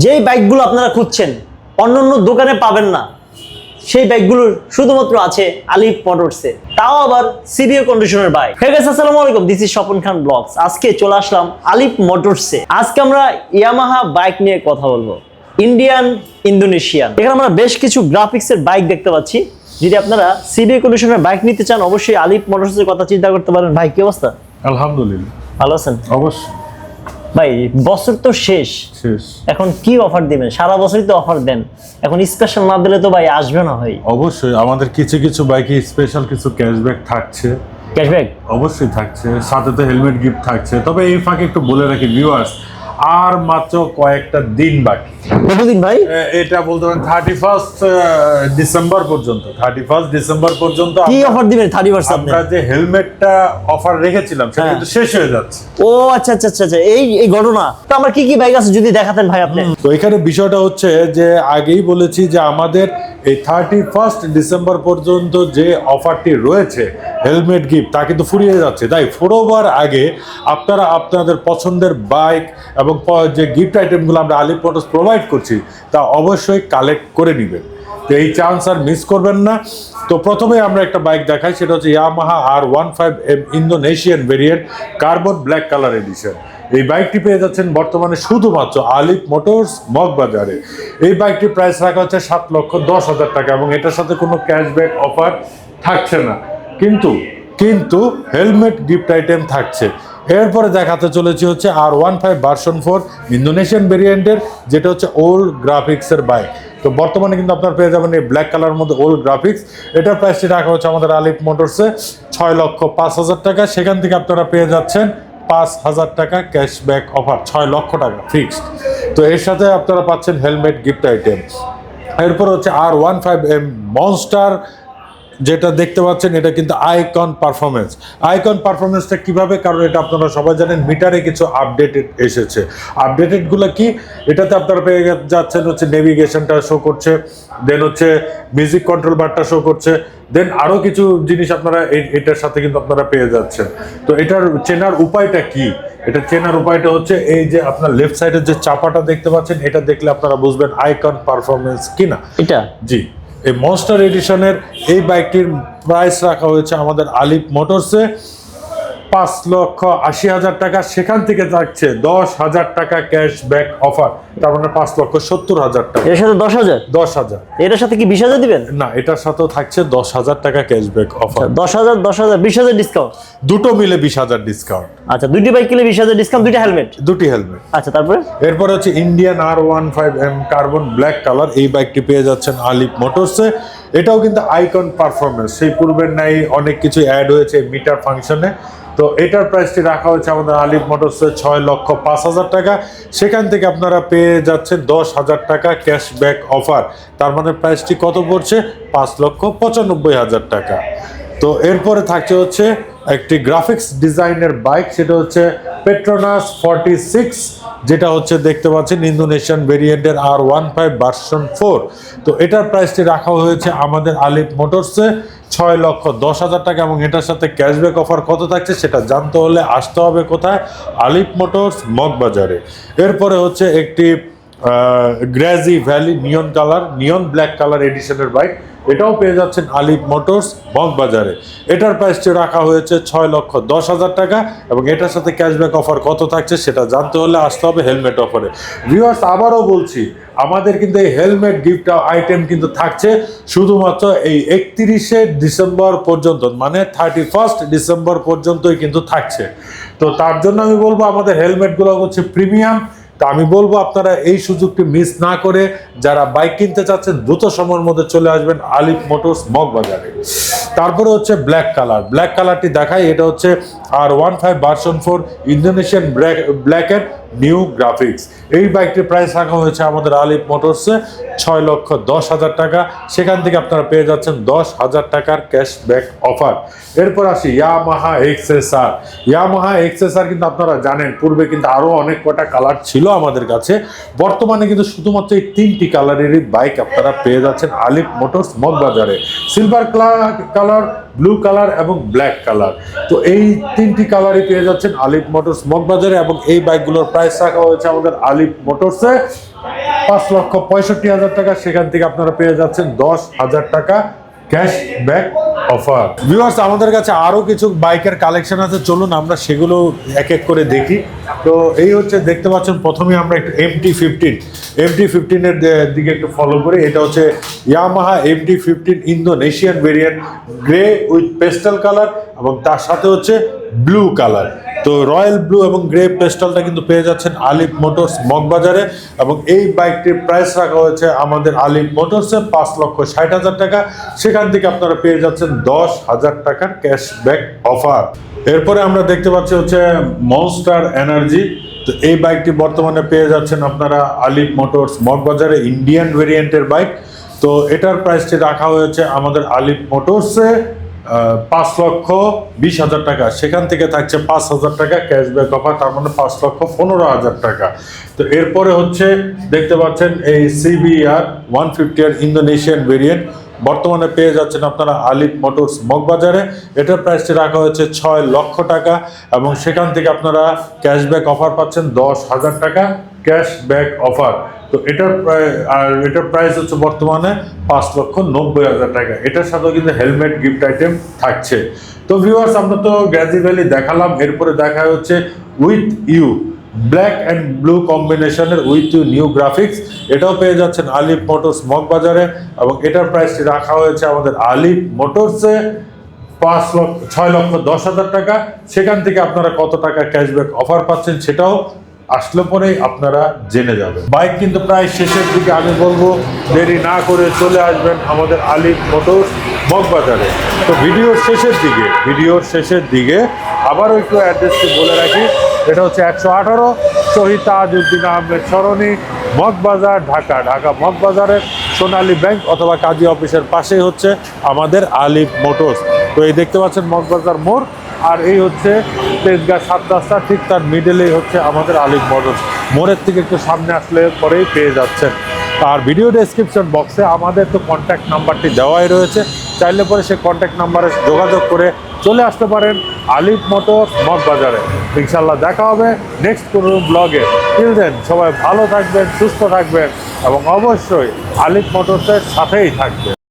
যেই বাইকগুলো আপনারা খুঁজছেন অন্য অন্য দোকানে পাবেন না। সেই বাইকগুলো শুধুমাত্র আছে আলিফ মোটরসে। তাও আবার সিরিয়াল কন্ডিশনের বাইক। হে গাইস আসসালামু আলাইকুম। This is Swapan Khan vlogs আজকে চলে আসলাম আলিফ মোটরসে। আজকে আমরা ইয়ামাহা বাইক নিয়ে কথা বলব। ইন্ডিয়ান ইন্দোনেশিয়ান এখানে আমরা বেশ কিছু গ্রাফিক্সের বাইক দেখতে পাচ্ছি। যদি আপনারা সিরিয়াল কন্ডিশনের বাইক নিতে চান অবশ্যই আলিফ মোটরসের কথা চিন্তা করতে পারেন। ভাই কি অবস্থা? আলহামদুলিল্লাহ। ভালো আছেন? অবশ্যই। ভাই বছর তো শেষ। এখন কি অফার দিবেন? সারা বছরই তো অফার দেন। এখন স্পেশাল না দিলে তো ভাই আসবে না ভাই। অবশ্যই আমাদের কিছু কিছু বাইকে স্পেশাল কিছু ক্যাশব্যাক থাকছে। ক্যাশব্যাক অবশ্যই থাকছে সাথে তো হেলমেট গিফট থাকছে। তবে এই ফাঁকে একটু বলে রাখি ভিউয়ার্স আর মাত্র কয়েকটা দিন বাকি। কতদিন ভাই? এটা বলতে পারেন থার্টি ফার্স্ট ডিসেম্বর পর্যন্ত। থার্টি ফার্স্ট ডিসেম্বর পর্যন্ত কি অফার দিবেন থার্টি ফার্স্ট আমরা যে হেলমেটটা অফার রেখেছিলাম সেটা হ্যাঁ। কিন্তু শেষ হয়ে যাচ্ছে। ও আচ্ছা আচ্ছা আচ্ছা আচ্ছা এই এই ঘটনা। তো আমার কি কি বাইক আছে যদি দেখাতেন ভাই আপনি? তো এখানে বিষয়টা হচ্ছে যে আগেই বলেছি যে আমাদের এই থার্টি ফার্স্ট ডিসেম্বর পর্যন্ত যে অফারটি রয়েছে হেলমেট গিফট তা কিন্তু ফুরিয়ে যাচ্ছে। তাই ফুরোবার আগে আপনারা আপনাদের পছন্দের বাইক এবং যে গিফট আইটেমগুলো আমরা আলিপ প্রোভাইড করছি, তা অবশ্যই কালেক্ট করে নেবেন। তো এই চান্স আর মিস করবেন না। তো প্রথমে আমরা একটা বাইক দেখাই, সেটা হচ্ছে Yamaha R one five M Indonesian variant carbon black colour edition এই বাইকটি পেয়ে যাচ্ছেন বর্তমানে শুধুমাত্র আলিফ মোটরস মগবাজারে। এই বাইকটির প্রাইস রাখা হচ্ছে সাত লক্ষ দশ হাজার টাকা এবং এটার সাথে কোনো ক্যাশব্যাক অফার থাকছে না। কিন্তু কিন্তু হেলমেট গিফট আইটেম থাকছে। এরপরে দেখাতে চলেছি হচ্ছে R one five version four Indonesian ভেরিয়েন্টের যেটা হচ্ছে ওল্ড গ্রাফিক্সের বাইক তো বর্তমানে কিন্তু আপনার পেয়ে যাবেন এই ব্ল্যাক কালার মধ্যে ওল্ড গ্রাফিক্স এটার প্রাইসটি রাখা হচ্ছে আমাদের আলিফ মোটরসে ছয় লক্ষ পাঁচ হাজার টাকা। সেখান থেকে আপনারা পেয়ে যাচ্ছেন পাঁচ হাজার টাকা ক্যাশব্যাক অফার ছয় লক্ষ টাকা ফিক্সড তো এর সাথে আপনারা পাচ্ছেন হেলমেট গিফট আইটেম এরপর হচ্ছে R one five M monster যেটা দেখতে পাচ্ছেন এটা কিন্তু আইকন পারফরমেন্স আইকন পারফরমেন্সটা কীভাবে? কারণ এটা আপনারা সবাই জানেন মিটারে কিছু আপডেটেড এসেছে। আপডেটেডগুলো কি? এটাতে আপনারা পেয়ে যাচ্ছেন হচ্ছে নেভিগেশনটা শো করছে দেন হচ্ছে মিউজিক কন্ট্রোল বারটা শো করছে দেন আরও কিছু জিনিস আপনারা এই- এটার সাথে কিন্তু আপনারা পেয়ে যাচ্ছেন। তো এটার চেনার উপায়টা কি? এটা চেনার উপায়টা হচ্ছে এই যে আপনার লেফট সাইডের যে চাপাটা দেখতে পাচ্ছেন এটা দেখলে আপনারা বুঝবেন আইকন পারফরমেন্স কিনা। এটা? জি। এই মনস্টার এডিশনের এই বাইকটির প্রাইস রাখা হয়েছে আমাদের আলিফ মোটরসে পাঁচ লক্ষ আশি হাজার টাকা সেখান থেকে থাকছে দশ হাজার টাকা ক্যাশব্যাক অফার তার মানে পাঁচ লক্ষ সত্তর হাজার টাকা। এর সাথে দশ হাজার? দশ হাজার। এটার সাথে কি বিশ হাজার দিবেন? না এটার সাথেও থাকছে দশ হাজার টাকা ক্যাশব্যাক অফার দশ হাজার দশ হাজার বিশ হাজার ডিসকাউন্ট দুটো মিলে বিশ হাজার ডিসকাউন্ট আচ্ছা দুইটি বাইক কিনলে বিশ হাজার ডিসকাউন্ট দুইটা হেলমেট দুটি হেলমেট আচ্ছা তারপরে? এরপর হচ্ছে Indian R one five M carbon black colour এই বাইকটি পেয়ে যাচ্ছেন আলিফ মোটরসে এটাও কিন্তু আইকন পারফরমেন্স সেই পূর্বের নাই অনেক কিছু অ্যাড হয়েছে মিটার ফাংশনে তো এটার প্রাইসটি রাখা হয়েছে আমাদের আলিফ মোটরসে ছয় লক্ষ পাঁচ হাজার টাকা। সেখান থেকে আপনারা পেয়ে যাচ্ছেন দশ হাজার টাকা ক্যাশব্যাক অফার তার মানে প্রাইসটি কত পড়ছে? পাঁচ লক্ষ পঁচানব্বই হাজার টাকা। তো এরপরে থাকছে হচ্ছে একটি গ্রাফিক্স ডিজাইনের বাইক সেটা হচ্ছে পেট্রোনাস ফর্টি সিক্স যেটা হচ্ছে দেখতে পাচ্ছেন ইন্দোনেশিয়ান ভেরিয়েন্টের R one five version four তো এটার প্রাইসটি রাখা হয়েছে আমাদের আলিফ মোটরসে ছয় লক্ষ দশ হাজার টাকা এবং এটার সাথে ক্যাশব্যাক অফার কত থাকছে সেটা জানতে হলে আসতে হবে কোথায়? আলিফ মোটরস মগবাজারে। এরপরে হচ্ছে একটি গ্র্যাজি valley neon colour neon black colour এডিশনের bike এটাও পেয়ে যাচ্ছেন আলিফ মোটরস বাজারে এটার প্রাইসটি রাখা হয়েছে ছয় লক্ষ দশ হাজার টাকা এবং এটার সাথে ক্যাশব্যাক অফার কত থাকছে সেটা জানতে হলে আসতে হবে হেলমেট অফারে ভিউয়ার্স আবারও বলছি, আমাদের কিন্তু এই হেলমেট গিফট আইটেম কিন্তু থাকছে শুধুমাত্র এই একত্রিশে ডিসেম্বর পর্যন্ত মানে থার্টি ফার্স্ট ডিসেম্বর পর্যন্তই কিন্তু থাকছে। তো তার জন্য আমি বলব আমাদের হেলমেটগুলো হচ্ছে প্রিমিয়াম তা আমি বলব আপনারা এই সুযোগটি মিস না করে যারা বাইক কিনতে চাচ্ছেন, দ্রুত সময়ের মধ্যে চলে আসবেন আলিফ মোটরস মগবাজারে। তারপরে হচ্ছে ব্ল্যাক কালার ব্ল্যাক কালারটি দেখায় এটা হচ্ছে R one five version four Indonesian ব্ল্যাকের নিউ গ্রাফিক্স। এই বাইকটির প্রাইস রাখা হয়েছে আমাদের আলিফ মোটরসে ছয় লক্ষ দশ হাজার টাকা। সেখান থেকে আপনারা পেয়ে যাচ্ছেন দশ হাজার টাকার ক্যাশব্যাক অফার এরপর আসি ইয়ামাহা এক্সএসআর ইয়ামাহা এক্সএসআর কিন্তু আপনারা জানেন, পূর্বে কিন্তু আরও অনেক কটা কালার ছিল আমাদের কাছে। বর্তমানে কিন্তু শুধুমাত্র এই তিনটি কালারেরই বাইক আপনারা পেয়ে যাচ্ছেন আলিফ মোটরস মগবাজারে। সিলভার কালার ব্লু কালার এবং ব্ল্যাক কালার। তো এই তিনটি কালারই পেয়ে যাচ্ছেন আলিফ মোটরস মগবাজারে এবং এই বাইকগুলোর প্রাইস রাখা হয়েছে আমাদের আলিফ মোটরসে পাঁচ লক্ষ পঁয়ষট্টি হাজার টাকা, সেখান থেকে আপনারা পেয়ে যাচ্ছেন দশ হাজার টাকা ক্যাশ ব্যাক অফার ভিউয়ার্স আমাদের কাছে আরও কিছু বাইকের কালেকশন আছে, চলুন আমরা সেগুলো এক এক করে দেখি। তো এই হচ্ছে দেখতে পাচ্ছেন প্রথমে আমরা একটু এম এমটি ফিফটিন এমটি ফিফটিনের দিকে একটু ফলো করি। এটা হচ্ছে Yamaha MT fifteen Indonesian variant grey with pastel colour এবং তার সাথে হচ্ছে ব্লু কালার। তো রয়্যাল ব্লু এবং গ্রে পেস্টালটা কিন্তু পেয়ে যাচ্ছেন আলিফ মোটরস মগবাজারে এবং এই বাইকটির প্রাইস রাখা হয়েছে আমাদের আলিফ মোটরসে পাঁচ লক্ষ ষাট হাজার টাকা। সেখান থেকে আপনারা পেয়ে যাচ্ছেন দশ হাজার টাকার ক্যাশব্যাক অফার এরপরে আমরা দেখতে পাচ্ছি হচ্ছে মনস্টার এনার্জি তো এই বাইকটি বর্তমানে পেয়ে যাচ্ছেন আপনারা আলিফ মোটরস মগবাজারে ইন্ডিয়ান ভেরিয়েন্টের বাইক তো এটার প্রাইসটি রাখা হয়েছে আমাদের আলিফ মোটরসে পাঁচ লক্ষ বিশ হাজার টাকা। সেখান থেকে থাকছে পাঁচ হাজার টাকা ক্যাশব্যাক অফার তার মানে পাঁচ লক্ষ পনেরো হাজার টাকা। তো এরপরে হচ্ছে দেখতে পাচ্ছেন এই CBR one fifty R Indonesian variant বর্তমানে পেয়ে যাচ্ছেন আপনারা আলিফ মোটরস মগবাজারে। এটার প্রাইসটি রাখা হয়েছে ছয় লক্ষ টাকা এবং সেখান থেকে আপনারা ক্যাশব্যাক অফার পাচ্ছেন দশ হাজার টাকা। ক্যাশব্যাক অফার তো এটার আর এটার প্রাইস হচ্ছে বর্তমানে পাঁচ লক্ষ নব্বই হাজার টাকা। এটার সাথেও কিন্তু হেলমেট গিফট আইটেম থাকছে। তো ভিউয়ার্স আমরা তো গ্যাজি ভ্যালি দেখালাম। এরপরে দেখা হচ্ছে with U black and blue কম্বিনেশনের উইথ ইউ নিউ গ্রাফিক্স এটাও পেয়ে যাচ্ছেন আলিফ মোটরস মগবাজারে এবং এটার প্রাইসটি রাখা হয়েছে আমাদের আলিফ মোটরসে পাঁচ লক্ষ, ছয় লক্ষ দশ হাজার টাকা। সেখান থেকে আপনারা কত টাকা ক্যাশব্যাক অফার পাচ্ছেন সেটাও আসলে পরেই আপনারা জেনে যাবেন। বাইক কিন্তু প্রায় শেষের দিকে, আমি বলব, দেরি না করে চলে আসবেন আমাদের আলিফ মোটরস মগবাজারে তো ভিডিওর শেষের দিকে ভিডিওর শেষের দিকে আবারও একটু অ্যাড্রেসটি বলে রাখি। এটা হচ্ছে একশো আঠারো, শহীদ তাজউদ্দিন আহমেদ সরণি মগবাজার ঢাকা। ঢাকা মগবাজারের সোনালী ব্যাংক অথবা কাজী অফিসের পাশেই হচ্ছে আমাদের আলিফ মোটরস। তো এই দেখতে পাচ্ছেন মগবাজার মোড়। আর এই হচ্ছে তেজগাঁ সাত রাস্তা, ঠিক তার মিডলেই হচ্ছে আমাদের আলিফ মোটরস মোড়ের থেকে একটু সামনে আসলে পরেই পেয়ে যাচ্ছেন। আর ভিডিও ডেসক্রিপশন বক্সে আমাদের তো কন্ট্যাক্ট নাম্বারটি দেওয়াই রয়েছে। চাইলে পরে সে কন্ট্যাক্ট নাম্বারে যোগাযোগ করে চলে আসতে পারেন আলিফ মোটর মগবাজারে ইনশাল্লাহ দেখা হবে নেক্সট কোনো ব্লগে টিল সবাই ভালো থাকবেন, সুস্থ থাকবেন এবং অবশ্যই আলিফ মোটরসের সাথেই থাকবেন।